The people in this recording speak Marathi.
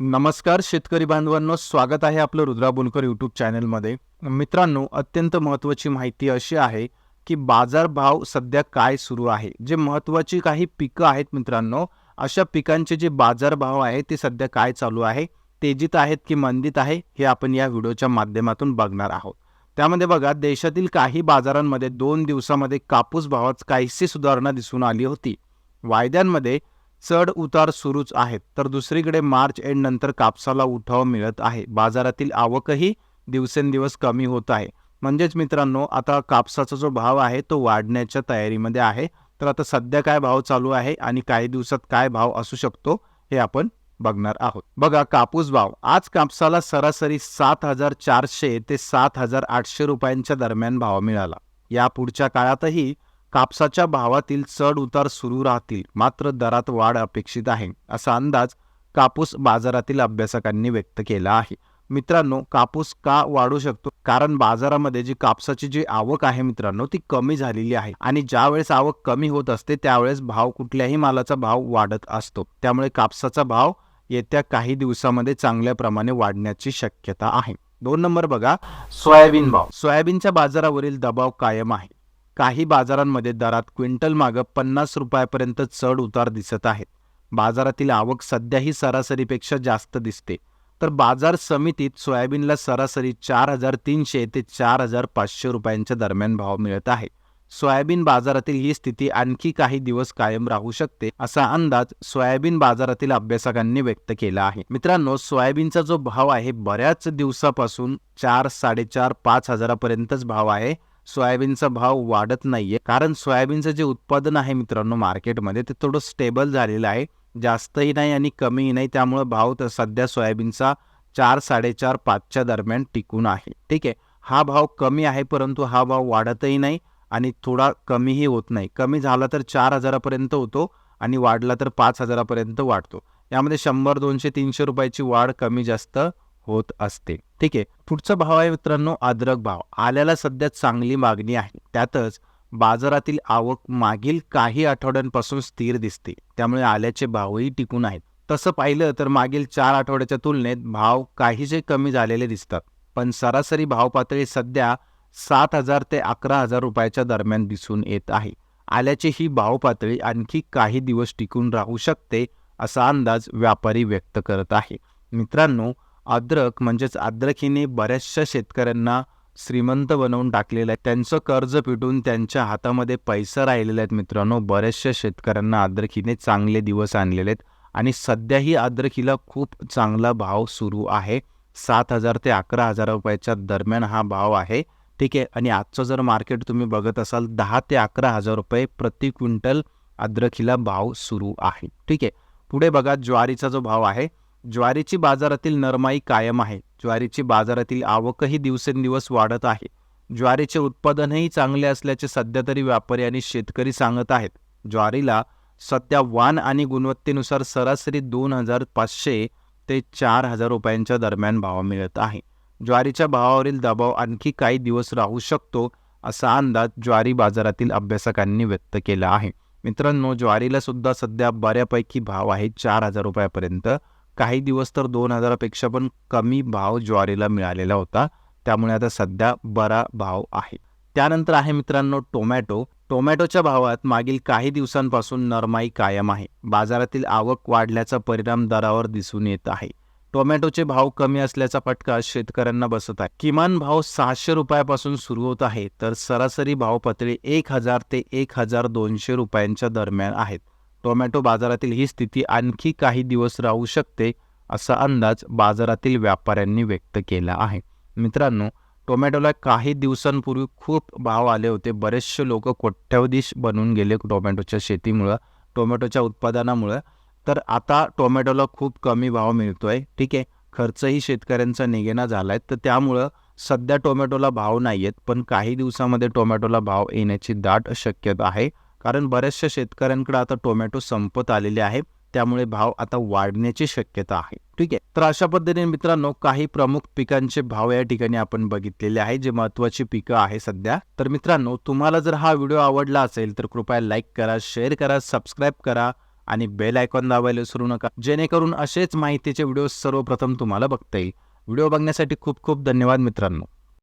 नमस्कार शेतकरी बांधवांनो स्वागत आहे आपलं रुद्रा बोलकर यूट्यूब चॅनलमध्ये मित्रांनो अत्यंत महत्त्वाची माहिती अशी आहे की बाजारभाव सध्या काय सुरू आहे? जे महत्त्वाची काही पिकं आहेत मित्रांनो अशा पिकांचे जे बाजारभाव आहे ते सध्या काय चालू आहे? तेजीत आहेत की मंदीत आहे? हे आपण या व्हिडिओच्या माध्यमातून बघणार आहोत. त्यामध्ये बघा देशातील काही बाजारांमध्ये दोन दिवसामध्ये कापूस भावात काहीशी सुधारणा दिसून आली होती. वायद्यांमध्ये चढ उतार सुरूच आहेत तर दुसरीकडे मार्च एंड नंतर कापसाला उठाव मिळत आहे. बाजारातील आवकही दिवसेंदिवस कमी होत आहे. म्हणजेच मित्रांनो आता कापसाचा जो भाव आहे तो वाढण्याच्या तयारीमध्ये आहे. तर आता सध्या काय भाव चालू आहे आणि काही दिवसात काय भाव असू शकतो हे आपण बघणार आहोत. बघा कापूस भाव. आज कापसाला सरासरी सात हजार चारशे ते सात हजार आठशे रुपयांच्या दरम्यान भाव मिळाला. या पुढच्या काळातही कापसाच्या भावातील चढ उतार सुरू राहतील मात्र दरात वाढ अपेक्षित आहे असा अंदाज कापूस बाजारातील अभ्यासकांनी व्यक्त केला आहे. मित्रांनो कापूस का वाढू शकतो? कारण बाजारामध्ये जी कापसाची जी आवक आहे मित्रांनो ती कमी झालेली आहे आणि ज्या वेळेस आवक कमी होत असते त्यावेळेस भाव कुठल्याही मालाचा भाव वाढत असतो. त्यामुळे कापसाचा भाव येत्या काही दिवसामध्ये चांगल्या प्रमाणे वाढण्याची शक्यता आहे. दोन नंबर बघा. सोयाबीन भाव. सोयाबीनच्या बाजारावरील दबाव कायम आहे. काही बाजारांमध्ये दरात क्विंटल मागं पन्नास रुपयापर्यंत चढ उतार दिसत आहेत. बाजारातील आवक सध्याही सरासरीपेक्षा जास्त दिसते. तर बाजार समितीत सोयाबीनला सरासरी चार हजार तीनशे ते चार हजार पाचशे रुपयांच्या दरम्यान भाव मिळत आहे. सोयाबीन बाजारातील ही स्थिती आणखी काही दिवस कायम राहू शकते असा अंदाज सोयाबीन बाजारातील अभ्यासकांनी व्यक्त केला आहे. मित्रांनो सोयाबीनचा जो भाव आहे बऱ्याच दिवसापासून चार साडेचार पाच हजारापर्यंतच भाव आहे. सोयाबीनचा भाव वाढत नाहीये. कारण सोयाबीनचं जे उत्पादन आहे मित्रांनो मार्केटमध्ये ते थोडं स्टेबल झालेलं आहे. जास्तही नाही आणि कमीही नाही. त्यामुळे भाव तर सध्या सोयाबीनचा चार साडेचार पाचच्या दरम्यान टिकून आहे. ठीक आहे? हा भाव कमी आहे परंतु हा भाव वाढतही नाही आणि थोडा कमीही होत नाही. कमी झाला तर चार हजारापर्यंत होतो आणि वाढला तर पाच हजारापर्यंत वाढतो. यामध्ये शंभर दोनशे तीनशे रुपयाची वाढ कमी जास्त होत असते. ठीक आहे. पुढचा भाव आहे मित्रांनो अद्रक भाव. आल्याला सध्या चांगली मागणी आहे. त्यातच बाजारातील आवक मागील काही आठवड्यांपासून स्थिर दिसते. त्यामुळे आल्याचे भावही टिकून आहेत. तसं पाहिलं तर मागील चार आठवड्याच्या तुलनेत भाव काहीसे कमी झालेले दिसतात. पण सरासरी भाव पातळी सध्या सात हजार ते अकरा हजार रुपयाच्या दरम्यान दिसून येत आहे. आल्याची ही भाव पातळी आणखी काही दिवस टिकून राहू शकते असा अंदाज व्यापारी व्यक्त करत आहे. मित्रांनो अद्रक म्हणजेच अद्रकीने बऱ्याचशा शेतकऱ्यांना श्रीमंत बनवून टाकलेलं आहे. त्यांचं कर्ज पिटून त्यांच्या हातामध्ये पैसा राहिलेला आहेत मित्रांनो. बऱ्याचशा शेतकऱ्यांना अद्रकीने चांगले दिवस आणलेले आहेत. आणि सध्याही अद्रकीला खूप चांगला भाव सुरू आहे. सात हजार ते अकरा हजार रुपयाच्या दरम्यान हा भाव आहे. ठीक आहे? आणि आजचं जर मार्केट तुम्ही बघत असाल दहा ते अकरा हजार रुपये प्रति क्विंटल अद्रकीला भाव सुरू आहे. ठीक आहे? पुढे बघा ज्वारीचा जो भाव आहे ज्वारीची बाजारातील नरमाई कायम आहे. ज्वारीची बाजारातील आवकही दिवसेंदिवस वाढत आहे. ज्वारीचे उत्पादनही चांगले असल्याचे सध्या तरी व्यापारी आणि शेतकरी सांगत आहेत. ज्वारीला सध्या वाण आणि गुणवत्तेनुसार सरासरी दोन हजार पाचशे ते चार हजार रुपयांच्या दरम्यान भाव मिळत आहे. ज्वारीच्या भावावरील दबाव आणखी काही दिवस राहू शकतो असा अंदाज ज्वारी बाजारातील अभ्यासकांनी व्यक्त केला आहे. मित्रांनो ज्वारीला सुद्धा सध्या बऱ्यापैकी भाव आहे चार हजार रुपयापर्यंत. काही दिवस तर दोन हजारापेक्षा पण कमी भाव ज्वारीला मिळालेला होता. त्यामुळे आता सध्या बरा भाव आहे. त्यानंतर आहे मित्रांनो टोमॅटो. टोमॅटोच्या भावात मागील काही दिवसांपासून नरमाई कायम आहे. बाजारातील आवक वाढल्याचा परिणाम दरावर दिसून येत आहे. टोमॅटोचे भाव कमी असल्याचा फटका शेतकऱ्यांना बसत आहे. किमान भाव सहाशे रुपयापासून सुरू होत आहे तर सरासरी भाव पातळी एक हजार ते एक हजार दोनशे रुपयांच्या दरम्यान आहेत. टोमॅटो बाजारातील ही स्थिती आणखी काही दिवस राहू शकते असा अंदाज बाजारातील व्यापाऱ्यांनी व्यक्त केला आहे. मित्रांनो टोमॅटोला काही दिवसांपूर्वी खूप भाव आले होते. बरेचसे लोक कोट्यावधीश बनून गेले टोमॅटोच्या शेतीमुळं टोमॅटोच्या उत्पादनामुळं. तर आता टोमॅटोला खूप कमी भाव मिळतोय. ठीक आहे खर्चही शेतकऱ्यांचा निघेना झाला आहे तर त्यामुळं सध्या टोमॅटोला भाव नाही आहेत पण काही दिवसामध्ये टोमॅटोला भाव येण्याची दाट शक्यता आहे. कारण बऱ्याचशा शेतकऱ्यांकडे आता टोमॅटो संपत आलेले आहे त्यामुळे भाव आता वाढण्याची शक्यता आहे. ठीक आहे. तर अशा पद्धतीने मित्रांनो काही प्रमुख पिकांचे भाव या ठिकाणी आपण बघितलेले आहे जे महत्वाची पिकं आहे सध्या. तर मित्रांनो तुम्हाला जर हा व्हिडिओ आवडला असेल तर कृपया लाईक करा शेअर करा सबस्क्राईब करा आणि बेल आयकॉन दाबायला विसरू नका. जेणेकरून असेच माहितीचे व्हिडिओ सर्वप्रथम तुम्हाला बघता येईल. व्हिडिओ बघण्यासाठी खूप खूप धन्यवाद मित्रांनो.